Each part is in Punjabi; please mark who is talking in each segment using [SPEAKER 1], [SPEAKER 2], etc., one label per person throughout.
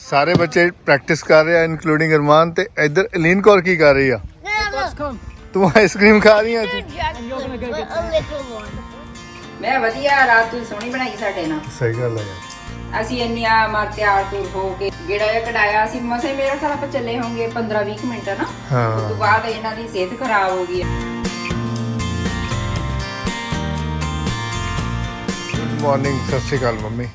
[SPEAKER 1] ਸਾਰੇ ਬੱਚੇ ਪ੍ਰੈਕਟਿਸ ਕਰ ਰਹੇ ਆ ਇਨਕਲੂਡਿੰਗ ਅਰਮਾਨ ਤੇ ਇੱਧਰ ਅਲੀਨ ਕੌਰ ਕੀ ਕਰ ਰਹੀ ਆ?
[SPEAKER 2] Let's come.
[SPEAKER 1] ਤੂੰ ਆਈਸਕ੍ਰੀਮ ਖਾ ਰਹੀ ਆ
[SPEAKER 3] a little one.
[SPEAKER 4] ਮੈਂ ਵਧੀਆ ਰਾਤ ਤੂੰ ਸੋਹਣੀ ਬਣਾਈ ਸਾਡੇ ਨਾਲ।
[SPEAKER 1] ਸਹੀ ਗੱਲ ਹੈ ਯਾਰ।
[SPEAKER 4] ਅਸੀਂ ਇੰਨੀਆਂ ਮਰ ਤਿਆਰ ਤੁਰ ਹੋ ਕੇ ਗੇੜਾ ਜਿਹਾ ਕਢਾਇਆ ਅਸੀਂ ਮਸੇ ਮੇਰੇ ਖਿਆਲ ਆਪਾਂ ਚੱਲੇ ਹੋਵਾਂਗੇ 15 20 ਮਿੰਟ ਨਾ? ਉਸ
[SPEAKER 1] ਹਾਂ
[SPEAKER 4] ਤੋਂ ਬਾਅਦ ਇਹਨਾਂ ਦੀ ਸਿਹਤ ਖਰਾਬ ਹੋ ਗਈ
[SPEAKER 1] ਮਾਰਨਿੰਗ ਸਤਿ ਸ਼੍ਰੀ ਅਕਾਲ ਮੰਮੀ।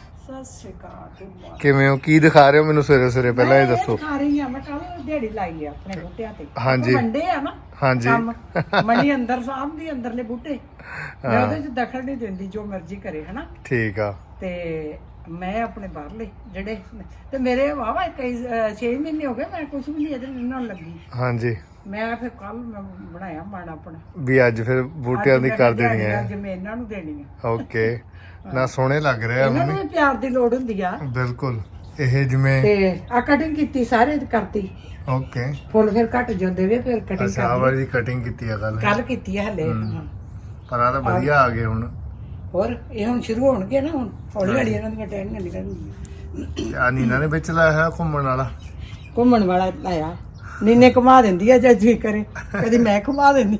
[SPEAKER 5] ਸ਼੍ਰੀ ਅਕਾਲ
[SPEAKER 1] ਕਿਵੇਂ ਹੋ? ਕੀ ਦਿਖਾ ਰਹੇ ਹੋ ਮੈਨੂੰ ਸਵੇਰੇ ਸਵੇਰੇ? ਪਹਿਲਾਂ ਇਹ ਦੱਸੋ।
[SPEAKER 5] ਖਾ ਰਹੀ ਆ ਮੈਂ ਕੱਲ ਦਿਹਾੜੀ ਲਾਈ ਆ ਆਪਣੇ ਬੂਟਿਆਂ ਤੇ।
[SPEAKER 1] ਹਾਂਜੀ।
[SPEAKER 5] ਮੰਡੇ ਆ ਨਾ
[SPEAKER 1] ਹਾਂਜੀ।
[SPEAKER 5] ਕੰਮ। ਮਣੀ ਅੰਦਰ ਅੰਦਰਲੇ ਬੂਟੇ। ਮੈਂ ਉਹਦੇ ਚ ਦਖਲ ਨਹੀਂ ਦਿੰਦੀ ਜੋ ਮਰਜ਼ੀ ਕਰੇ ਹਨਾ?
[SPEAKER 1] ਠੀਕ ਆ।
[SPEAKER 5] ਤੇ ਮੈਂ ਆਪਣੇ ਬਾਹਰਲੇ ਜਿਹੜੇ ਤੇ ਮੇਰੇ ਵਾਵਾ ਕਈ 6 ਮਹੀਨੇ ਹੋ ਗਏ ਮੈਂ ਕੁਝ ਵੀ ਨਹੀਂ ਇਹਦੇ ਨਾਲ ਲੱਗੀ।
[SPEAKER 1] ਹਾਂਜੀ।
[SPEAKER 5] ਮੈਂ ਫਿਰ ਕੱਲ ਮੈਂ ਬਣਾਇਆ ਮਨ ਆਪਣਾ।
[SPEAKER 1] ਵੀ ਅੱਜ ਫਿਰ ਬੂਟਿਆਂ ਦੀ ਕਰ ਦੇਣੀ ਹੈ।
[SPEAKER 5] ਅੱਜ ਮੈਂ ਇਹਨਾਂ ਨੂੰ ਦੇਣੀ ਆ
[SPEAKER 1] ਓਕੇ। ਨਾ ਸੋਹਣੇ ਲੱਗ ਰਹੇ ਆ
[SPEAKER 5] ਇਹਨਾਂ ਨੂੰ
[SPEAKER 1] ਮੰਮੀ।
[SPEAKER 5] ਵੀ ਪਿਆਰ ਦੀ ਲੋੜ ਹੁੰਦੀ ਆ।
[SPEAKER 1] ਬਿਲਕੁਲ। ਇਹ ਜਿਵੇਂ
[SPEAKER 5] ਤੇ ਆ ਕਟਿੰਗ ਕੀਤੀ ਸਾਰੇ ਕਰਤੀ।
[SPEAKER 1] ਓਕੇ।
[SPEAKER 5] ਫੁੱਲ ਫਿਰ ਘਟ ਜਾਂਦੇ ਵੇ ਫਿਰ ਕਟਿੰਗ
[SPEAKER 1] ਅੱਛਾ ਆਹ ਵਾਲੀ ਕਟਿੰਗ ਕੀਤੀ ਆ ਕੱਲ
[SPEAKER 5] ਕੱਲ ਕੀਤੀ ਹੈ ਹਲੇ। ਹਾਂ।
[SPEAKER 1] ਪਰ ਆ ਤਾਂ ਵਧੀਆ ਆ ਗਏ ਹੁਣ।
[SPEAKER 5] ਹੋਰ ਇਹ ਹੁਣ ਸ਼ੁਰੂ ਹੋਣਗੇ ਨਾ ਹੁਣ। ਹੌਲੀ ਹੌਲੀ ਇਹਨਾਂ ਦੀਆਂ ਟੈਨਿੰਗਾਂ ਨਿਕਲਣਗੀਆਂ।
[SPEAKER 1] ਆ ਨੀਨਾ ਨੇ ਵਿੱਚ ਲਾਇਆ ਹੋਇਆ ਘੁੰਮਣ ਵਾਲਾ?
[SPEAKER 5] ਘੁੰਮਣ ਵਾਲਾ ਲਾਇਆ। ਨੀਨੇ ਘੁਮਾ ਦਿੰਦੀ ਆ ਜੇ ਜੀ ਕਰੇ। ਕਦੀ ਮੈਂ ਘੁਮਾ ਦਿੰਦੀ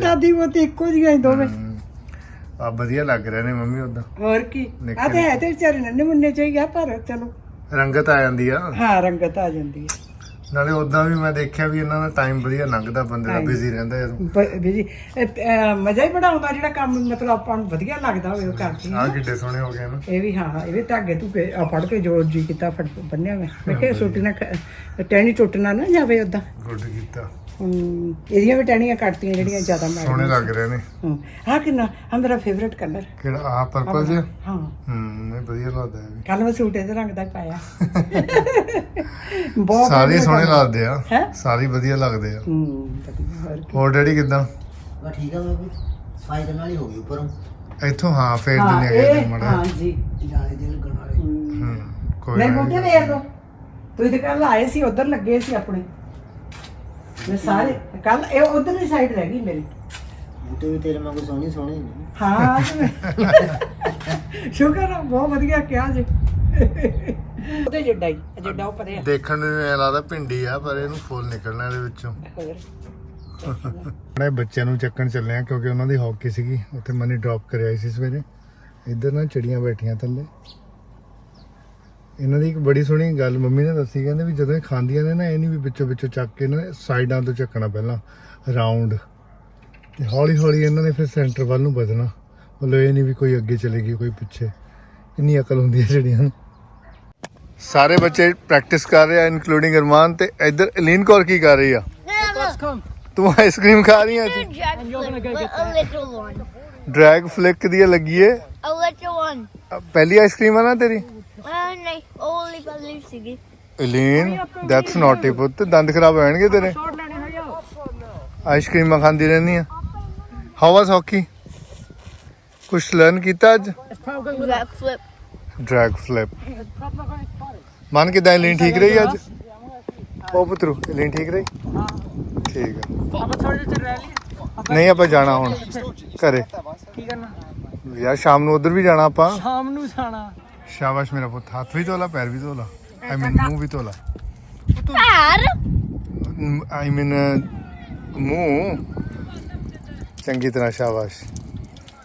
[SPEAKER 5] ਦਾਦੀ ਉਹ ਤੇ ਇੱਕੋ ਜਿਹੀਆਂ ਹੀ ਦੋਵੇਂ।
[SPEAKER 1] ਆ ਵਧੀਆ ਲੱਗ ਰਹੇ ਨੇ ਮੰਮੀ ਉਦਾਂ
[SPEAKER 5] ਹੋਰ ਕੀ? ਆ ਤੇ ਹੈ ਤੇ ਵਿਚਾਰੇ ਨੰਨੇ ਮੁੰਨੇ ਚਾਹੀਏ ਪਰ ਚਲੋ।
[SPEAKER 1] ਰੰਗਤ ਆ ਜਾਂਦੀ ਆ।
[SPEAKER 5] ਹਾਂ ਰੰਗਤ ਆ ਜਾਂਦੀ ਹੈ
[SPEAKER 1] ਨਾਲੇ ਉਦਾਂ ਵੀ ਮੈਂ ਦੇਖਿਆ ਵੀ ਇਹਨਾਂ ਦਾ ਟਾਈਮ ਵਧੀਆ ਲੰਘਦਾ ਬੰਦੇ ਦਾ ਬਿਜ਼ੀ ਰਹਿੰਦਾ ਜਦੋਂ।
[SPEAKER 5] ਬ- ਵੀ ਜੀ ਇਹ, ਅਹ, ਮਜ਼ਾ ਹੀ ਬੜਾ ਆਉਂਦਾ ਜਿਹੜਾ ਕੰਮ ਮਤਲਬ ਆਪਾਂ ਨੂੰ ਵਧੀਆ ਲੱਗਦਾ ਹੋਵੇ ਉਹ ਕਰਦੀ
[SPEAKER 1] ਆ ਕਿੱਡੇ ਸੋਹਣੇ ਹੋ ਗਏ ਨਾ
[SPEAKER 5] ਇਹ ਵੀ ਹਾਂ ਇਹ ਵੀ ਧਾਗੇ ਆ ਫੜ ਕੇ ਜੋੜ ਜੀ ਕੀਤਾ ਫੜ ਬੰਨਿਆ ਮੈਂ ਮੈਂ ਕਿਹਾ ਸੋਟੀ ਨਾ ਟਹਿਣੀ ਟੁੱਟਣਾ ਨਾ ਜਾਵੇ ਉਦਾਂ
[SPEAKER 1] ਗੁੱਡ ਕੀਤਾ।
[SPEAKER 5] ਇਹਦੀਆਂ ਵੀ ਟਹਿਣੀਆਂ ਕੱਟਤੀਆਂ ਜਿਹੜੀਆਂ ਜ਼ਿਆਦਾ ਮਾਰ
[SPEAKER 1] ਸੋਹਣੇ ਲੱਗ ਰਹੇ ਨੇ।
[SPEAKER 5] ਹਾਂ ਕਿੰਨਾ ਆ ਮੇਰਾ ਫੇਵਰਟ ਕਲਰ
[SPEAKER 1] ਕਿਹੜਾ ਆ ਪਰਪਲ ਜਿਹਾ?
[SPEAKER 5] ਹਾਂ।
[SPEAKER 1] ਹੂੰ ਇਹ ਵਧੀਆ ਲੱਗਦਾ ਹੈ ਵੀ।
[SPEAKER 5] ਕੱਲ ਮੈਂ ਸੂਟ ਇਹਦੇ ਰੰਗ ਦਾ ਹੀ ਪਾਇਆ। ਬਹੁਤ
[SPEAKER 1] ਸਾਰੇ ਸੋਹਣੇ ਲੱਗਦੇ ਆ।
[SPEAKER 5] ਹੈਂ?
[SPEAKER 1] ਸਾਰੇ ਵਧੀਆ ਲੱਗਦੇ ਆ।
[SPEAKER 5] ਹੂੰ ਵਧੀਆ, ਹੋਰ ਕੀ।
[SPEAKER 1] ਹੋਰ ਡੈਡੀ ਕਿਦਾਂ?
[SPEAKER 6] ਬਸ ਠੀਕ ਆ ਬਾਬੀ। ਸਫ਼ਾਈ ਕਰਨ ਵਾਲੀ ਹੋ ਗਈ ਉੱਪਰੋਂ।
[SPEAKER 1] ਇੱਥੋਂ ਹਾਂ ਫੇਰ
[SPEAKER 5] ਹਾਂ
[SPEAKER 1] ਦਿਨੇ ਗਏ
[SPEAKER 5] ਇਹ
[SPEAKER 1] ਮੜਾ
[SPEAKER 5] ਹਾਂ ਜੀ
[SPEAKER 6] ਜਾਲੇ ਦੇ ਲੱਗਣ ਵਾਲੇ।
[SPEAKER 1] ਹੂੰ ਕੋਈ
[SPEAKER 5] ਨਹੀਂ
[SPEAKER 1] ਨਾ
[SPEAKER 5] ਬੂਟੇ ਵੇਖ ਲੋ ਤੁਸੀਂ ਤੇ ਕੱਲ ਆਏ ਸੀ ਉਧਰ ਲੱਗੇ ਸੀ ਆਪਣੇ। ਮੈਂ ਸਾਰੇ ਕੱਲ ਇਹ ਉਧਰ ਦੀ ਸਾਈਡ ਰਹਿ ਗਈ ਮੇਰੀ।
[SPEAKER 6] ਬੂਟੇ ਵੀ ਤੇਰੇ ਵਾਂਗੂ ਸੋਹਣੇ ਸੋਹਣੇ ਨੇ।
[SPEAKER 5] ਹਾਂ। ਸ਼ੁਕਰ ਆ, ਬਹੁਤ ਵਧੀਆ ਕਿਹਾ ਜੀ। ਉਹਦੇ ਜਿੱਡਾ ਹੀ ਜਿੱਡਾ ਉਹ ਪਰੇ ਆ
[SPEAKER 1] ਦੇਖਣ ਨੂੰ ਐ ਲੱਗਦਾ ਭਿੰਡੀ ਆ ਪਰ ਇਹਨੂੰ ਫੁੱਲ ਨਿਕਲਣਾ ਇਹਦੇ ਵਿੱਚੋਂ।
[SPEAKER 5] ਹੋਰ।
[SPEAKER 1] ਆਪਣੇ ਬੱਚਿਆਂ ਨੂੰ ਚੱਕਣ ਚੱਲੇ ਆ ਕਿਉਂਕਿ ਉਹਨਾਂ ਦੀ ਹਾਕੀ ਸੀਗੀ ਉੱਥੇ ਮਨੀ ਡ੍ਰੌਪ ਕਰਿਆ ਸੀ ਸਵੇਰੇ। ਇੱਧਰ ਨਾ ਚਿੜੀਆਂ ਬੈਠੀਆਂ ਥੱਲੇ। ਇਹਨਾਂ ਦੀ ਇੱਕ ਬੜੀ ਸੋਹਣੀ ਗੱਲ ਮੰਮੀ ਨੇ ਦੱਸੀ ਕਹਿੰਦੇ ਵੀ ਜਦੋਂ ਇਹ ਖਾਂਦੀਆਂ ਨੇ ਨਾ ਇਹ ਨਹੀਂ ਵੀ ਵਿੱਚੋਂ ਵਿੱਚੋਂ ਚੱਕ ਕੇ ਨਾ ਸਾਈਡਾਂ ਤੋਂ ਚੱਕਣਾ ਪਹਿਲਾਂ ਰਾਉਂਡ ਤੇ ਹੌਲੀ ਹੌਲੀ ਇਹਨਾਂ ਨੇ ਫਿਰ ਸੈਂਟਰ ਵੱਲ ਨੂੰ ਵਧਣਾ। ਮਤਲਬ ਇਹ ਨਹੀਂ ਵੀ ਕੋਈ ਅੱਗੇ ਚਲੇਗੀ ਕੋਈ ਪਿੱਛੇ। ਇੰਨੀ ਅਕਲ ਹੁੰਦੀ ਹੈ ਨੂੰ। ਸਾਰੇ ਬੱਚੇ ਪ੍ਰੈਕਟਿਸ ਕਰ ਰਹੇ ਆ ਇਨਕਲੂਡਿੰਗ ਅਰਮਾਨ ਤੇ ਇੱਧਰ ਅਲੀਨ ਕੌਰ ਕੀ ਕਰ ਰਹੀ ਆ. ਤੂੰ ਆਈਸਕ੍ਰੀਮ ਖਾ ਰਹੀ ਆ. ਡਰੈਗ ਫਲਿਕ ਦੀ ਲੱਗੀ ਏ। ਪਹਿਲੀ ਆਈਸਕ੍ਰੀਮ ਆ ਨਾ ਤੇਰੀ?
[SPEAKER 3] Uh, ਨਹੀਂ ਉਹ ਸੀਗੀ
[SPEAKER 1] ਦੈਟਸ ਨਾਟੀ ਪੁੱਤ। ਦੰਦ ਖਰਾਬ ਹੋ ਜਾਣਗੇ ਤੇਰੇ। ਆਈਸਕ੍ਰੀਮਾਂ ਖਾਂਦੀ ਰਹਿੰਦੀ ਆ। ਹਾਊ ਵਾਸ ਹਾਕੀ ਕੁਛ ਲਰਨ ਕੀਤਾ ਅੱਜ. ਡਰੈਗ ਫਲਿਪ ਮਨ ਕਿਦਾਂ ਅਲੀਨ ਠੀਕ ਰਹੀ ਅੱਜ? ਉਹ ਪੁੱਤਰੂ ਅਲੀਨ ਠੀਕ ਰਹੀ? ਠੀਕ ਆ।
[SPEAKER 5] ਆਪਾਂ ਥੋੜੇ ਜਿਹਾ ਰਹਿ ਲਈ
[SPEAKER 1] ਨਹੀਂ ਆਪਾਂ ਜਾਣਾ ਹੁਣ। ਘਰੇ।
[SPEAKER 5] ਕੀ ਕਰਨਾ?
[SPEAKER 1] ਯਾਰ ਸ਼ਾਮ ਨੂੰ ਉਧਰ ਵੀ ਜਾਣਾ ਆਪਾਂ।
[SPEAKER 5] ਸ਼ਾਮ ਨੂੰ ਜਾਣਾ।
[SPEAKER 1] ਸ਼ਾਬਾਸ਼ ਮੇਰਾ ਪੁੱਤ ਹੱਥ ਵੀ ਧੋਲਾ ਪੈਰ ਵੀ ਧੋਲਾ ਆਈ ਮੀਨ ਮੂੰਹ ਵੀ ਧੋਲਾ
[SPEAKER 3] Dad.
[SPEAKER 1] ਆਈ ਮੀਨ ਮੂੰਹ। ਚੰਗੀ ਤਰ੍ਹਾਂ ਸ਼ਾਬਾਸ਼।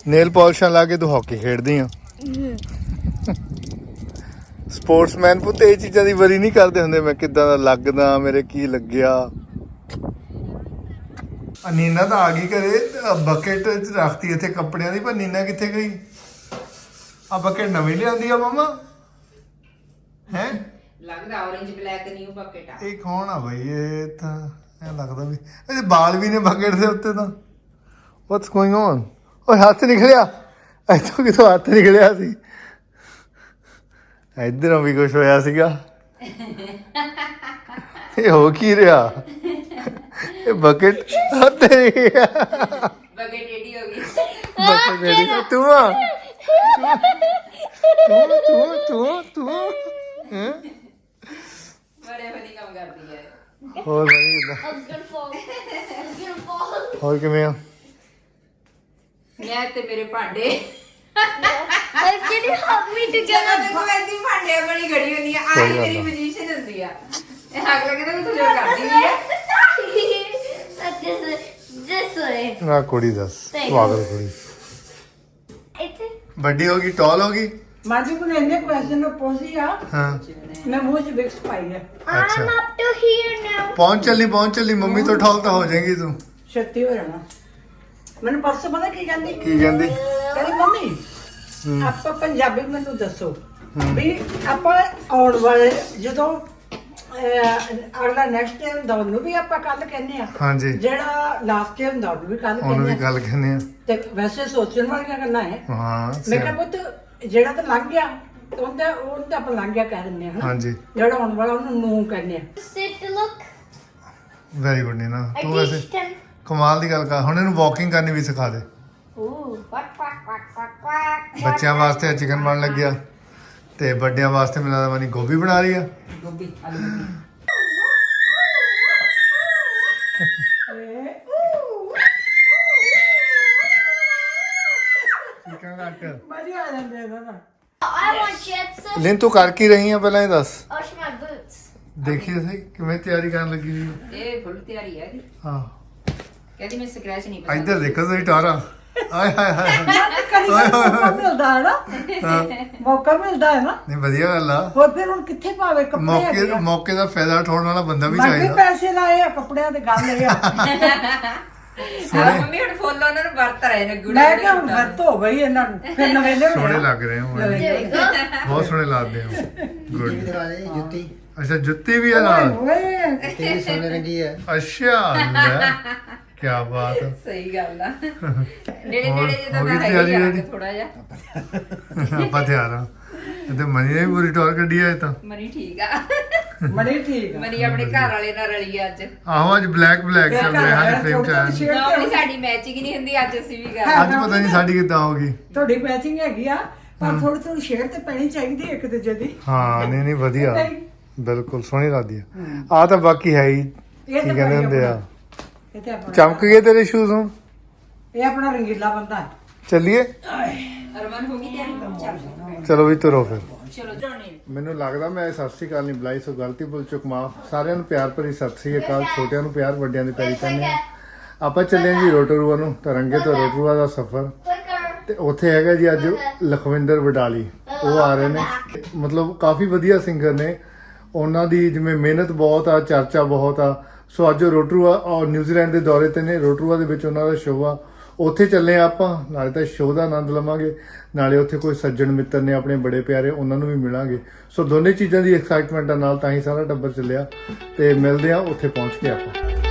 [SPEAKER 1] ਨੇਲ ਪਾਲਿਸ਼ਾਂ ਲਾ ਕੇ ਤੂੰ ਹਾਕੀ ਖੇਡਦੀ ਆ। ਸਪੋਰਟਸਮੈਨ ਪੁੱਤ ਇਹ ਚੀਜ਼ਾਂ ਦੀ ਵਰੀ ਨਹੀਂ ਕਰਦੇ ਹੁੰਦੇ। ਮੈਂ ਕਿੱਦਾਂ ਦਾ ਲੱਗਦਾ ਮੇਰੇ ਕੀ ਲੱਗਿਆ। ਆ ਨੀਨਾ ਤਾਂ ਆ ਗਈ ਘਰੇ ਬਕੇਟ ਚ ਰੱਖਤੀ ਇੱਥੇ ਕੱਪੜਿਆਂ ਦੀ ਪਰ ਨੀਨਾ ਕਿੱਥੇ ਗਈ? ਆ ਬਕੇਟ ਨਵੀਂ ਲਿਆਂਦੀ ਆ ਮਮਾ? ਹੈ?
[SPEAKER 4] ਲੱਗਦਾ orange ਬਲੈਕ ਨਿਊ ਬਕਟ ਆ।
[SPEAKER 1] ਇਹ ਕੌਣ ਆ ਬਈ? ਇਹ ਤਾਂ ਇਹ ਲੱਗਦਾ ਵੀ ਇਹਦੇ ਬਾਲ ਵੀ ਨੇ ਬਕੇਟ ਦੇ ਉੱਤੇ ਤਾਂ। ਵਾਟਸ ਗੋਇੰਗ ਔਨ ਓਏ ਹੱਥ ਨਿਕਲਿਆ। ਇੱਥੋਂ ਕਿਥੋਂ ਹੱਥ ਨਿਕਲਿਆ ਸੀ? ਇਧਰੋਂ ਵੀ ਕੁਝ ਹੋਇਆ ਸੀਗਾ। ਇਹ ਹੋ ਕੀ ਰਿਹਾ? ਇਹ ਬਕੇਟ ਹੱਥ ਨਹੀਂ
[SPEAKER 4] ਬਕਟ ਏਡੀ ਹੋ ਗਈ।
[SPEAKER 1] ਬਕੇਟ ਤੂੰ ਆ? ਤੂੰ ਤੂੰ ਤੂੰ ਤੂੰ ਹੈਂ?
[SPEAKER 4] ਬੜੇ ਵਧੀਆ ਕੰਮ ਕਰਦੀ ਹੈ
[SPEAKER 1] ਹੋਰ ਬਣੀ ਕਿੱਦਾਂ
[SPEAKER 3] I was gonna fall. I was gonna fall.
[SPEAKER 1] ਹੋਰ ਕਿਵੇਂ ਆ
[SPEAKER 4] ਮੈਂ ਤੇ ਮੇਰੇ ਭਾਂਡੇ
[SPEAKER 3] Like, can you help me to get
[SPEAKER 4] ਜਦੋਂ
[SPEAKER 3] a
[SPEAKER 4] ਦੇਖੋ ਐਦੀ ਭਾਂਡੇ ਬਣੀ ਗੜੀ ਹੁੰਦੀ ਆ ਆਹੀ ਮੇਰੀ ਪੋਜੀਸ਼ਨ ਹੁੰਦੀ ਆ ਇਹ ਹੱਕ ਲੱਗਦਾ ਮੈਂ ਤੁਝੇ ਕਰਦੀ ਨਹੀਂ ਆ
[SPEAKER 3] That's this, this way.
[SPEAKER 1] ਨਾ ਕੁੜੀ ਦੱਸ ਪਾਗਲ ਕੁੜੀ
[SPEAKER 3] It's
[SPEAKER 1] ਵੱਡੀ ਹੋ ਗਈ ਟੌਲ ਹੋ ਗਈ?
[SPEAKER 5] ਮਾਜੀ ਕੋਲ ਇੰਨੇ ਕੁਐਸਚਨ ਨੂੰ ਪੁੱਛੀ ਆ।
[SPEAKER 1] ਹਾਂ।
[SPEAKER 5] ਮੈਂ ਮੂੰਹ 'ਚ ਵਿਕਸ ਪਾਈ ਹੈ
[SPEAKER 1] ਅੱਛਾ।
[SPEAKER 3] I'm up to here now.
[SPEAKER 1] ਪਹੁੰਚ ਚੱਲੀ ਪਹੁੰਚ ਚੱਲੀ। ਮੰਮੀ ਤੋਂ ਠੌਲ ਤਾਂ ਹੋ ਜਾਏਗੀ ਤੂੰ।
[SPEAKER 5] ਛੱਤੀ ਹੋ ਜਾਣਾ। ਮੈਨੂੰ ਪਰਸੋਂ ਪਤਾ ਕੀ ਕਹਿੰਦੀ?
[SPEAKER 1] ਕੀ ਕਹਿੰਦੀ?
[SPEAKER 5] ਕਹਿੰਦੀ ਮੰਮੀ ਆਪਾਂ ਪੰਜਾਬੀ ਮੈਨੂੰ ਦੱਸੋ ਵੀ ਆਪਾਂ ਆਉਣ ਵਾਲੇ ਜਦੋਂ ਅਗਲਾ ਨੈਕਸਟ ਟਾਈਮ ਹੁੰਦਾ ਉਹਨੂੰ ਵੀ ਆਪਾਂ ਕੱਲ ਕਹਿੰਦੇ ਆ
[SPEAKER 1] ਹਾਂਜੀ।
[SPEAKER 5] ਜਿਹੜਾ ਲਾਸਟ ਟਾਈਮ ਹੁੰਦਾ ਉਹਨੂੰ ਵੀ ਕੱਲ
[SPEAKER 1] ਉਹਨੂੰ ਵੀ
[SPEAKER 5] ਕਹਿੰਦੇ ਆ
[SPEAKER 1] ਗੱਲ ਕਹਿੰਦੇ ਆ
[SPEAKER 5] ਤੇ ਵੈਸੇ ਸੋਚਣ ਵਾਲੀਆਂ ਗੱਲਾਂ ਹੈ।
[SPEAKER 1] ਹਾਂ
[SPEAKER 5] ਮੈਂ ਕਿਹਾ ਪੁੱਤ ਜਿਹੜਾ ਤਾਂ ਲੰਘ ਗਿਆ ਉਹਦਾ ਉਹਦਾ ਆਪਾਂ ਲੰਘ ਗਿਆ ਕਹਿ ਦਿੰਦੇ ਆ ਹਨਾ?
[SPEAKER 1] ਹਾਂਜੀ।
[SPEAKER 5] ਜਿਹੜਾ ਆਉਣ ਵਾਲਾ ਉਹਨੂੰ ਨੂੰ ਕਹਿੰਦੇ ਆ
[SPEAKER 3] Sit, look.
[SPEAKER 1] Very good Nina
[SPEAKER 3] I
[SPEAKER 1] ਤੂੰ ਵੈਸੇ
[SPEAKER 3] teach them.
[SPEAKER 1] ਕਮਾਲ ਦੀ ਗੱਲ ਕਰ। ਹੁਣ ਇਹਨੂੰ ਵਾਕਿੰਗ ਕਰਨੀ ਵੀ ਸਿਖਾ ਦੇ।
[SPEAKER 3] Ooh, quack, quack, quack, quack, quack.
[SPEAKER 1] ਬੱਚਿਆਂ ਵਾਸਤੇ ਚਿਕਨ ਬਣ ਲੱਗਿਆ। ਤੇ ਵੱਡਿਆਂ ਵਾਸਤੇ ਮੈਨੂੰ ਲੱਗਦਾ ਮਨੀ ਗੋਭੀ ਬਣਾ ਰਹੀ ਆ।
[SPEAKER 5] ਗੋਭੀ ਆਲੂ ਗੋਭੀ।
[SPEAKER 1] ਚਿਕਨ ਕੱਟ
[SPEAKER 5] ਮਜ਼ਾ ਆ ਜਾਂਦਾ ਇਹਦਾ ਤਾਂ।
[SPEAKER 3] I want chips.
[SPEAKER 1] ਤੂੰ ਕਰ ਕੀ ਰਹੀ ਆ ਪਹਿਲਾਂ ਇਹ ਦੱਸ।
[SPEAKER 3] My boots.
[SPEAKER 1] ਦੇਖੀ ਅਸੀਂ ਕਿਵੇਂ ਤਿਆਰੀ ਕਰਨ ਲੱਗੀ ਆ।
[SPEAKER 4] ਇਹ ਫੁੱਲ ਤਿਆਰੀ ਹੈ ਇਹਦੀ।
[SPEAKER 1] ਹਾਂ।
[SPEAKER 4] ਕਹਿੰਦੀ ਮੈਂ ਸਕ੍ਰੈਚ ਨਹੀਂ ਪਸੰਦ
[SPEAKER 1] ਇੱਧਰ ਦੇਖੋ ਤੁਸੀਂ ਟਾਰਾ ਆਏ ਹਾਏ ਹਾਏ
[SPEAKER 5] ਕਦੀ ਕਦੀ ਮੌਕਾ ਮਿਲਦਾ ਹੈ ਨਾ। ਮੌਕਾ ਮਿਲਦਾ ਹੈ ਨਾ।
[SPEAKER 1] ਨਹੀਂ ਵਧੀਆ ਗੱਲ ਆ।
[SPEAKER 5] ਹੋਰ ਫਿਰ ਹੁਣ ਕਿੱਥੇ ਪਾਵੇ ਕੱਪੜੇ
[SPEAKER 1] ਮੌਕੇ
[SPEAKER 5] ਹੈਗੇ ਆ।
[SPEAKER 1] ਮੌਕੇ ਦਾ ਫਾਇਦਾ ਉਠਾਉਣ ਵਾਲਾ ਬੰਦਾ ਵੀ
[SPEAKER 5] ਬਾਕੀ
[SPEAKER 1] ਚਾਹੀਦਾ।
[SPEAKER 5] ਪੈਸੇ ਲਾਏ ਆ ਕੱਪੜਿਆਂ ਤੇ ਗੱਲ ਇਹ ਆ।
[SPEAKER 4] ਆ ਮੰਮੀ ਹੁਣ ਫੁੱਲ ਉਹਨਾਂ ਨੂੰ ਵਰਤ ਰਹੇ ਨੇ ਗੁੜੇ
[SPEAKER 5] ਮੈਂ ਕਿਹਾ ਹੁਣ ਵਰਤ ਹੋ ਗਈ ਇਹਨਾਂ ਨੂੰ। ਫਿਰ ਨਵੇਂ ਲਿਆਉਣੇ
[SPEAKER 1] ਸੋਹਣੇ। ਲੱਗ ਰਹੇ ਹੋ. ਬਹੁਤ ਸੋਹਣੇ ਲੱਗਦੇ ਹੋ
[SPEAKER 6] ਜੁੱਤੀ
[SPEAKER 1] ਗੁੱਡ
[SPEAKER 6] ਵੀ ਦਿਖਾ ਦੇ ਜੁੱਤੀ।
[SPEAKER 1] ਅੱਛਾ ਜੁੱਤੀ ਵੀ ਹੈ ਨਾਲ?
[SPEAKER 5] ਓਏ
[SPEAKER 6] ਵੀ ਸੋਨੇ ਰੰਗੀ ਹੈ
[SPEAKER 1] ਅੱਛਾ ਕੀ ਬਾਤ ਹੈ।
[SPEAKER 4] ਸਹੀ ਗੱਲ ਆ। ਨੇੜੇ ਨੇੜੇ ਜਿਹਾ
[SPEAKER 1] ਹੋ
[SPEAKER 4] ਤਾਂ
[SPEAKER 1] ਗਈ
[SPEAKER 4] ਹੈ
[SPEAKER 1] ਤਿਆਰੀ
[SPEAKER 4] ਹੀ
[SPEAKER 1] ਇਹਦੀ?
[SPEAKER 4] ਥੋੜਾ ਜਿਹਾ।
[SPEAKER 1] ਆਪਾਂ ਤਿਆਰ ਆ। ਤੇ ਮਨੀ ਨੇ ਪੂਰੀ ਟੌਰ ਕੱਢੀ ਆ ਇਹ ਤਾਂ।
[SPEAKER 4] ਮਨੀ ਠੀਕ ਆ।
[SPEAKER 5] ਬੜੀ ਠੀਕ ਆ।
[SPEAKER 4] ਮਨੀ ਆਪਣੇ ਘਰ ਵਾਲੇ ਨਾਲ ਰਲੀ ਆ ਅੱਜ।
[SPEAKER 1] ਆਹੋ ਅੱਜ ਬਲੈਕ ਬਲੈਕ ਚੱਲ ਰਿਹਾ ਹਾਂ ਫਰੇਮ ਚ ਆਇਆ ਨੀ।
[SPEAKER 4] ਨੌਕਰੀ ਸਾਡੀ ਮੈਚਿੰਗ ਨਹੀਂ ਹੁੰਦੀ ਅੱਜ ਅਸੀਂ ਵੀ ਕਰ
[SPEAKER 1] ਅੱਜ ਪਤਾ ਨਹੀਂ ਸਾਡੀ ਕਿੱਦਾਂ ਹੋਗੀ
[SPEAKER 5] ਤੁਹਾਡੀ ਮੈਚਿੰਗ ਹੈਗੀ ਆ ਪਰ ਥੋੜੀ ਥੋੜੀ ਸ਼ੇਅਰ ਤੇ ਪੈਣੀ ਚਾਹੀਦੀ ਇੱਕ ਦੂਜੇ ਦੀ।
[SPEAKER 1] ਹਾਂ ਨਹੀਂ ਨਹੀਂ ਵਧੀਆ। ਬਿਲਕੁਲ ਸੋਹਣੀ ਲੱਗਦੀ ਆ। ਆ ਤਾਂ ਬਾਕੀ ਹੈ ਹੀ।
[SPEAKER 5] ਇਹ
[SPEAKER 1] ਕਹਿੰਦੇ ਹੁੰਦੇ ਆ?
[SPEAKER 5] ਇਹ ਤੇ ਆਪਣਾ
[SPEAKER 1] ਚਮਕ ਗਏ ਤੇਰੇ ਸ਼ੂਜ਼ ਹੁਣ।
[SPEAKER 5] ਇਹ ਆਪਣਾ ਰੰਗੀਲਾ ਬੰਦਾ ਹੈ।
[SPEAKER 1] ਚੱਲੀਏ?
[SPEAKER 4] ਅਰਮਨ ਹੋ ਗਈ ਤਿਆਰੀ? ਚੱਲ
[SPEAKER 1] ਚਲੋ। ਵੀ ਤੁਰੋ ਫਿਰ।
[SPEAKER 4] ਚਲੋ ਜਾਣੀ
[SPEAKER 1] ਮੈਨੂੰ ਲੱਗਦਾ ਮੈਂ ਸਤਿ ਸ੍ਰੀ ਅਕਾਲ ਨਹੀਂ ਬੁਲਾਈ ਸੋ ਗਲਤੀ ਭੁੱਲ ਚੁੱਕ ਮਾਫ ਸਾਰਿਆਂ ਨੂੰ ਪਿਆਰ ਭਰੀ ਸਤਿ ਸ੍ਰੀ ਅਕਾਲ ਛੋਟਿਆਂ ਨੂੰ ਪਿਆਰ ਵੱਡਿਆਂ ਦੇ ਪੈਰੀ ਪੈਣੇ ਆ ਆਪਾਂ ਚੱਲੇ ਜੀ ਰੋਟਰੂਆ ਨੂੰ ਤਰੰਗੇ ਤੋਂ ਰੋਟਰੂਆ ਦਾ ਸਫ਼ਰ. ਤੇ ਉੱਥੇ ਹੈਗਾ ਜੀ ਅੱਜ ਲਖਵਿੰਦਰ ਵਡਾਲੀ। ਉਹ ਆ ਰਹੇ ਨੇ। ਮਤਲਬ ਕਾਫੀ ਵਧੀਆ ਸਿੰਗਰ ਨੇ। ਉਹਨਾਂ ਦੀ ਜਿਵੇਂ ਮਿਹਨਤ ਬਹੁਤ ਆ ਚਰਚਾ ਬਹੁਤ ਆ। ਸੋ ਅੱਜ ਉਹ ਰੋਟਰੂਆ ਔਰ ਨਿਊਜ਼ੀਲੈਂਡ ਦੇ ਦੌਰੇ ਤੇ ਨੇ। ਰੋਟਰੂਆ ਦੇ ਵਿੱਚ ਉਹਨਾਂ ਦਾ ਸ਼ੋਅ ਆ। ਉੱਥੇ ਚੱਲੇ ਆ ਆਪਾਂ। ਨਾਲੇ ਤਾਂ ਸ਼ੋਅ ਦਾ ਆਨੰਦ ਲਵਾਂਗੇ। ਨਾਲੇ ਉੱਥੇ ਕੋਈ ਸੱਜਣ ਮਿੱਤਰ ਨੇ, ਆਪਣੇ ਬੜੇ ਪਿਆਰੇ, ਉਹਨਾਂ ਨੂੰ ਵੀ ਮਿਲਾਂਗੇ। ਸੋ ਦੋਨੇ ਚੀਜ਼ਾਂ ਦੀ ਐਕਸਾਈਟਮੈਂਟ ਨਾਲ, ਤਾਂ ਹੀ ਸਾਰਾ ਟੱਬਰ ਚੱਲਿਆ। ਤੇ ਮਿਲਦੇ ਆ, ਉੱਥੇ ਪਹੁੰਚ ਕੇ ਆਪਾਂ।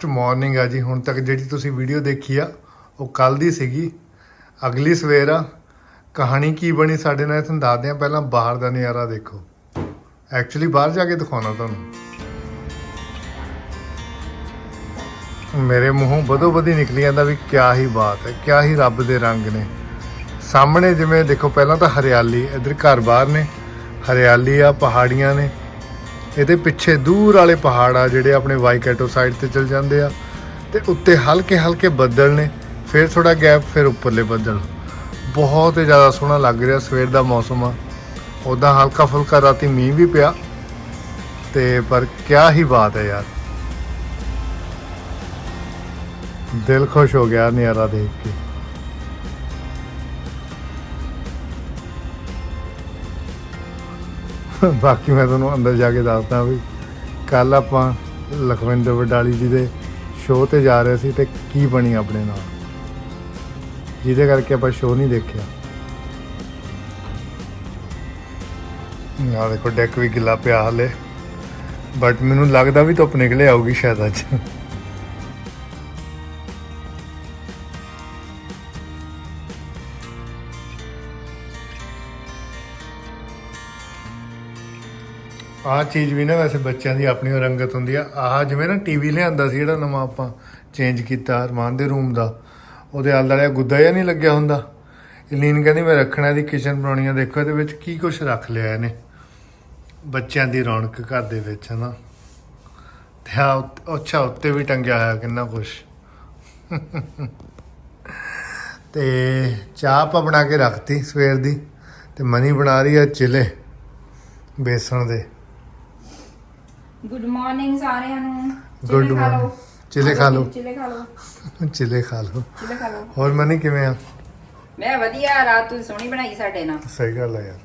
[SPEAKER 1] Next morning ਆ ਜੀ। ਹੁਣ ਤੱਕ ਜਿਹੜੀ ਤੁਸੀਂ ਵੀਡੀਓ ਦੇਖੀ ਆ, ਉਹ ਕੱਲ ਦੀ ਸੀਗੀ। ਅਗਲੀ ਸਵੇਰ ਆ। ਕਹਾਣੀ ਕੀ ਬਣੀ ਸਾਡੇ ਨਾਲ ਤੁਹਾਨੂੰ ਦੱਸਦੇ ਆ। ਪਹਿਲਾਂ ਬਾਹਰ ਦਾ ਨਜ਼ਾਰਾ ਦੇਖੋ। ਐਕਚੁਅਲੀ ਬਾਹਰ ਜਾ ਕੇ ਦਿਖਾਉਣਾ ਤੁਹਾਨੂੰ। ਮੇਰੇ ਮੂੰਹੋਂ ਬਦੋ ਬਦੀ ਨਿਕਲੀ ਜਾਂਦਾ ਵੀ ਕਿਆ ਹੀ ਬਾਤ ਹੈ, ਕਿਆ ਹੀ ਰੱਬ ਦੇ ਰੰਗ ਨੇ। ਸਾਹਮਣੇ ਜਿਵੇਂ ਦੇਖੋ, ਪਹਿਲਾਂ ਤਾਂ ਹਰਿਆਲੀ, ਇਧਰ ਘਰ ਬਾਹਰ ਨੇ। ਹਰਿਆਲੀ ਆ, ਪਹਾੜੀਆਂ ਨੇ। ਇਹਦੇ ਪਿੱਛੇ ਦੂਰ ਵਾਲੇ ਪਹਾੜ ਆ ਜਿਹੜੇ ਆਪਣੇ ਵਾਈਕੈਟੋ ਸਾਈਡ ਤੇ ਚਲ ਜਾਂਦੇ ਆ ਤੇ ਉੱਤੇ ਹਲਕੇ ਹਲਕੇ ਬੱਦਲ ਨੇ, ਫਿਰ ਥੋੜਾ ਗੈਪ, ਫਿਰ ਉੱਪਰਲੇ ਬੱਦਲ। ਬਹੁਤ ਹੀ ਜ਼ਿਆਦਾ ਸੋਹਣਾ ਲੱਗ ਰਿਹਾ ਸਵੇਰ ਦਾ ਮੌਸਮ ਆ। ਉਦਾਂ ਹਲਕਾ ਫੁਲਕਾ ਰਾਤੀ ਮੀਂਹ ਵੀ ਪਿਆ, ਤੇ ਪਰ ਕਿਆ ਹੀ ਬਾਤ ਹੈ ਯਾਰ। ਦਿਲ ਖੁਸ਼ ਹੋ ਗਿਆ ਨਜ਼ਾਰਾ ਦੇਖ ਕੇ। ਬਾਕੀ ਮੈਂ ਤੁਹਾਨੂੰ ਅੰਦਰ ਜਾ ਕੇ ਦੱਸਦਾ ਵੀ ਕੱਲ ਆਪਾਂ ਲਖਵਿੰਦਰ ਵਡਾਲੀ ਜੀ ਦੇ ਸ਼ੋਅ ਤੇ ਜਾ ਰਹੇ ਸੀ ਤੇ ਕੀ ਬਣੀ ਆਪਣੇ ਨਾਲ? ਜਿਹਦੇ ਕਰਕੇ ਆਪਾਂ ਸ਼ੋਅ ਨਹੀਂ ਦੇਖਿਆ। ਆ ਦੇਖੋ, ਡੈਕ ਵੀ ਗਿੱਲਾ ਪਿਆ ਹਲੇ। ਬਟ ਮੈਨੂੰ ਲੱਗਦਾ ਵੀ ਧੁੱਪ ਨਿਕਲੇ ਆਊਗੀ ਸ਼ਾਇਦ ਅੱਜ। ਆਹ ਚੀਜ਼ ਵੀ ਨਾ ਵੈਸੇ ਬੱਚਿਆਂ ਦੀ ਆਪਣੀ ਓ ਰੰਗਤ ਹੁੰਦੀ ਆ। ਆਹ ਜਿਵੇਂ ਨਾ ਟੀਵੀ ਲਿਆਂਦਾ ਸੀ ਜਿਹੜਾ ਨਵਾਂ ਆਪਾਂ ਚੇਂਜ ਕੀਤਾ ਅਰਮਾਨ ਦੇ ਰੂਮ ਦਾ। ਉਹਦੇ ਆਲੇ ਦੁਆਲੇ ਗੁੱਦਾ ਜਿਹਾ ਨਹੀਂ ਲੱਗਿਆ ਹੁੰਦਾ। ਇਲੀਨ ਕਹਿੰਦੀ ਮੈਂ ਰੱਖਣਾ, ਇਹਦੀ ਕਿਚਨ ਬਣਾਉਣੀ ਆ ਦੇਖੋ ਇਹਦੇ ਵਿੱਚ ਕੀ ਕੁਝ ਰੱਖ ਲਿਆ ਇਹਨੇ। ਬੱਚਿਆਂ ਦੀ ਰੌਣਕ ਘਰ ਦੇ ਵਿੱਚ, ਹਨਾ। ਤੇ ਆ ਅੱਛਾ, ਉੱਤੇ ਵੀ ਟੰਗਿਆ ਹੋਇਆ ਕਿੰਨਾ ਕੁਝ ਤੇ ਚਾਹ ਆਪਾਂ ਬਣਾ ਕੇ ਰੱਖਤੀ ਸਵੇਰ ਦੀ। ਤੇ ਮਨੀ ਬਣਾ ਰਹੀ ਆ ਚਿਲੇ, ਬੇਸਣ ਦੇ।
[SPEAKER 4] ਗੁੱਡ ਮਾਰਨਿੰਗ ਸਾਰਿਆਂ ਨੂੰ।
[SPEAKER 1] Good
[SPEAKER 4] ਚਿਲੇ ਖਾ ਲਓ।
[SPEAKER 1] morning। ਚਿਲੇ ਖਾ ਲਓ।
[SPEAKER 4] ਚਿਲੇ ਖਾ ਲਓ।
[SPEAKER 1] ਚਿਲੇ ਖਾ ਲਓ।
[SPEAKER 4] ਚਿਲੇ ਖਾ ਲਓ।
[SPEAKER 1] ਹੋਰ ਮਨੀ ਕਿਵੇਂ ਆ?
[SPEAKER 4] ਮੈਂ ਵਧੀਆ ਰਾਤ ਤੂੰ ਸੋਹਣੀ ਬਣਾਈ ਸਾਡੇ ਨਾਲ।
[SPEAKER 1] ਸਹੀ ਗੱਲ ਆ ਯਾਰ।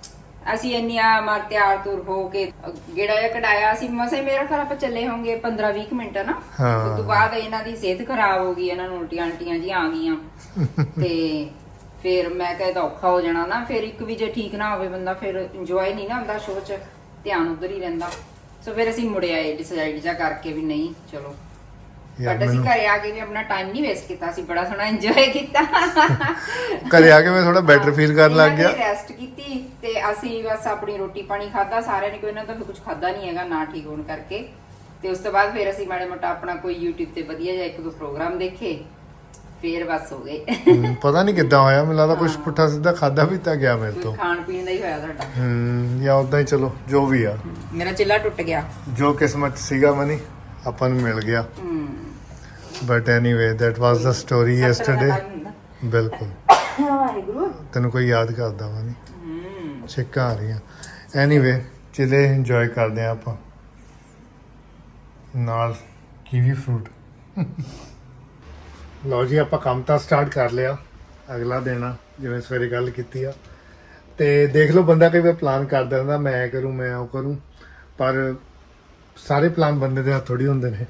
[SPEAKER 4] ਅਸੀਂ ਇੰਨੀਆਂ ਮਰ ਤਿਆਰ ਤੁਰ ਹੋ ਕੇ ਗੇੜਾ ਜਿਹਾ ਕਢਾਇਆ ਅਸੀਂ ਮਸੇ ਮੇਰਾ ਖਿਆਲ ਆਪਾਂ ਚੱਲੇ ਹੋਵਾਂਗੇ 15 20 ਮਿੰਟ ਨਾ?
[SPEAKER 1] ਹਾਂ।
[SPEAKER 4] ਉਸ ਤੋਂ ਬਾਅਦ ਇਹਨਾਂ ਦੀ ਸਿਹਤ ਖਰਾਬ ਹੋ ਗਈ ਇਹਨਾਂ ਨੂੰ ਉਲਟੀਆਂ ਉਲਟੀਆਂ ਜੀ ਆ ਗਈਆਂ। ਤੇ ਫਿਰ ਮੈਂ ਕਿਹਾ ਇਹ ਤਾਂ ਔਖਾ ਹੋ ਜਾਣਾ ਨਾ। ਫਿਰ ਇੱਕ ਵੀ ਜੇ ਠੀਕ ਨਾ ਹੋਵੇ ਬੰਦਾ ਫਿਰ ਇੰਜੋਏ ਨਹੀਂ ਨਾ ਹੁੰਦਾ ਸ਼ੋਅ 'ਚ। ਧਿਆਨ ਉਧਰ ਹੀ ਰਹਿੰਦਾ। ਸੋ ਫਿਰ ਅਸੀਂ ਮੁੜ ਆਏ ਡਿਸਾਈਡ ਜਾ ਕਰਕੇ ਵੀ ਨਹੀਂ ਚਲੋ।
[SPEAKER 1] ਯਾਰ
[SPEAKER 4] ਬਟ ਅਸੀਂ
[SPEAKER 1] ਮੈਨੂੰ
[SPEAKER 4] ਘਰੇ ਆ ਕੇ ਵੀ ਆਪਣਾ ਟਾਈਮ ਨਹੀਂ ਵੇਸਟ ਕੀਤਾ ਅਸੀਂ ਬੜਾ ਸੋਹਣਾ ਇੰਜੋਏ ਕੀਤਾ।
[SPEAKER 1] ਘਰੇ ਆ ਕੇ ਮੈਂ ਥੋੜਾ ਬੈਟਰ ਫੀਲ ਕਰਨ ਲੱਗ ਗਿਆ।
[SPEAKER 4] ਰੈਸਟ ਕੀਤੀ ਤੇ ਅਸੀਂ ਬਸ ਆਪਣੀ ਰੋਟੀ ਪਾਣੀ ਖਾਦਾ ਸਾਰਿਆਂ ਨੇ ਕੋਈ ਇਹਨਾਂ ਤਾਂ ਕੁਝ ਖਾਦਾ ਨਹੀਂ ਹੈਗਾ ਨਾ ਠੀਕ ਹੋਣ ਕਰਕੇ। ਤੇ ਉਸ ਤੋਂ ਬਾਅਦ ਫਿਰ ਅਸੀਂ ਮਾੜੇ ਮੋਟਾ ਆਪਣਾ ਕੋਈ YouTube ਤੇ ਵਧੀਆ ਜਿਹਾ ਇੱਕ ਦੋ ਪ੍ਰੋਗਰਾਮ ਦੇਖੇ। ਫਿਰ ਬਸ ਹੋ ਗਏ।
[SPEAKER 1] ਹਮ, ਪਤਾ ਨਹੀਂ ਕਿੱਦਾਂ ਹੋਇਆ ਮੈਨੂੰ ਲੱਗਦਾ ਕੁਝ ਪੁੱਠਾ ਸਿੱਧਾ ਖਾਦਾ ਵੀ ਤਾਂ ਗਿਆ ਮੇਰੇ ਤੋਂ।
[SPEAKER 4] ਖਾਣ ਪੀਣ ਦਾ ਹੀ ਹੋਇਆ ਤੁਹਾਡਾ।
[SPEAKER 1] ਹਮ ਜਾਂ ਉਦਾਂ ਹੀ ਚਲੋ ਜੋ ਵੀ ਆ।
[SPEAKER 4] ਮੇਰਾ ਚਿੱਲਾ ਟੁੱਟ ਗਿਆ।
[SPEAKER 1] ਜੋ ਕਿਸਮਤ 'ਚ ਸੀਗਾ ਮਨੀ ਆਪਾਂ ਨੂੰ ਮਿਲ ਗਿਆ।
[SPEAKER 4] ਹੂੰ।
[SPEAKER 1] But anyway that was the story yesterday ਬਿਲਕੁਲ।
[SPEAKER 4] ਵਾਹਿਗੁਰੂ।
[SPEAKER 1] ਤੈਨੂੰ ਕੋਈ ਯਾਦ ਕਰਦਾ ਮਨੀ?
[SPEAKER 4] ਹੂੰ।
[SPEAKER 1] ਛਿੱਕਾਂ ਆ ਰਹੀਆਂ। ਐਨੀਵੇ ਚਲੇ ਇੰਜੋਏ ਕਰਦੇ ਆ ਆਪਾਂ। ਨਾਲ ਕੀਵੀ ਫਰੂਟ ਲਓ ਜੀ, ਆਪਾਂ ਕੰਮ ਤਾਂ ਸਟਾਰਟ ਕਰ ਲਿਆ। ਅਗਲਾ ਦਿਨ ਆ, ਜਿਵੇਂ ਸਵੇਰੇ ਗੱਲ ਕੀਤੀ ਆ। ਤੇ ਦੇਖ ਲਓ, ਬੰਦਾ ਕਈ ਵਾਰ ਪਲਾਨ ਕਰ ਦਿੰਦਾ ਮੈਂ ਇਹ ਕਰੂੰ, ਮੈਂ ਉਹ ਕਰੂੰ। ਪਰ ਸਾਰੇ ਪਲਾਨ ਬੰਦੇ ਦੇ ਹੱਥ ਥੋੜੀ ਹੁੰਦੇ ਨੇ।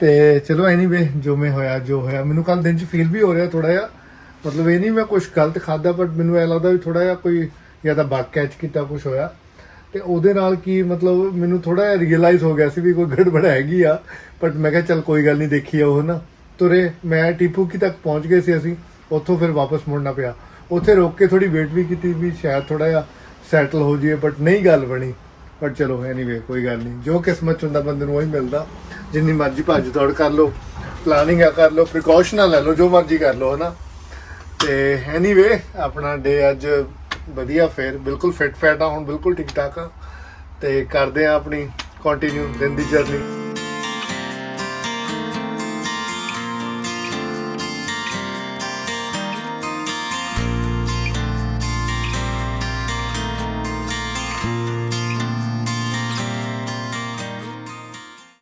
[SPEAKER 1] ਤੇ ਚਲੋ ਐਨੀਵੇ ਜੋ ਮੈਂ ਹੋਇਆ, ਜੋ ਹੋਇਆ। ਮੈਨੂੰ ਕੱਲ ਦਿਨ ਚ ਫੀਲ ਵੀ ਹੋ ਰਿਹਾ ਥੋੜਾ ਜਿਹਾ। ਮਤਲਬ ਇਹ ਨਹੀਂ ਮੈਂ ਕੁਝ ਗਲਤ ਖਾਦਾ ਬਟ ਮੈਨੂੰ ਇਹ ਲੱਗਦਾ ਵੀ ਥੋੜਾ ਜਿਹਾ ਕੋਈ ਜਾਂ ਤਾਂ ਬਗ ਕੈਚ ਕੀਤਾ ਕੁਝ ਹੋਇਆ। ਤੇ ਉਹਦੇ ਨਾਲ ਕੀ ਮਤਲਬ ਮੈਨੂੰ ਥੋੜਾ ਜਿਹਾ ਰੀਅਲਾਈਜ਼ ਹੋ ਗਿਆ ਸੀ ਵੀ ਕੋਈ ਗੜਬੜ ਹੈਗੀ ਆ। ਬਟ ਮੈਂ ਕਿਹਾ, ਚੱਲ ਕੋਈ ਗੱਲ ਨਹੀਂ, ਦੇਖੀ ਆ ਉਹ ਨਾ ਤੁਰੇ, ਮੈਂ ਟੀਪੂ ਕੀ ਤੱਕ ਪਹੁੰਚ ਗਏ ਸੀ ਅਸੀਂ, ਉੱਥੋਂ ਫਿਰ ਵਾਪਸ ਮੁੜਨਾ ਪਿਆ। ਉੱਥੇ ਰੋਕ ਕੇ ਥੋੜੀ ਵੇਟ ਵੀ ਕੀਤੀ ਵੀ ਸ਼ਾਇਦ ਥੋੜਾ ਜਿਹਾ ਸੈਟਲ ਹੋ ਜਾਈਏ ਬਟ ਨਹੀਂ ਗੱਲ ਬਣੀ। ਬਟ ਚਲੋ ਐਨੀਵੇ ਕੋਈ ਗੱਲ ਨਹੀਂ। ਜੋ ਕਿਸਮਤ 'ਚ ਹੁੰਦਾ ਬੰਦੇ ਨੂੰ ਉਹੀ ਮਿਲਦਾ। ਜਿੰਨੀ ਮਰਜ਼ੀ ਭੱਜ ਦੌੜ ਕਰ ਲਓ ਪਲਾਨਿੰਗ ਆ ਕਰ ਲਓ ਪ੍ਰੀਕਾਸ਼ਨ ਲੈ ਲਓ, ਜੋ ਮਰਜ਼ੀ ਕਰ ਲਓ, ਹਨਾ? ਤੇ ਐਨੀਵੇ ਆਪਣਾ ਡੇ ਅੱਜ ਵਧੀਆ, ਫੇਰ ਬਿਲਕੁਲ ਫਿਟ ਫੈਟ ਆ, ਹੁਣ ਬਿਲਕੁਲ ਠੀਕ ਠਾਕ ਆ। ਤੇ ਕਰਦੇ ਆ ਆਪਣੀ ਕੰਟੀਨਿਊ ਦਿਨ ਦੀ ਜਰਨੀ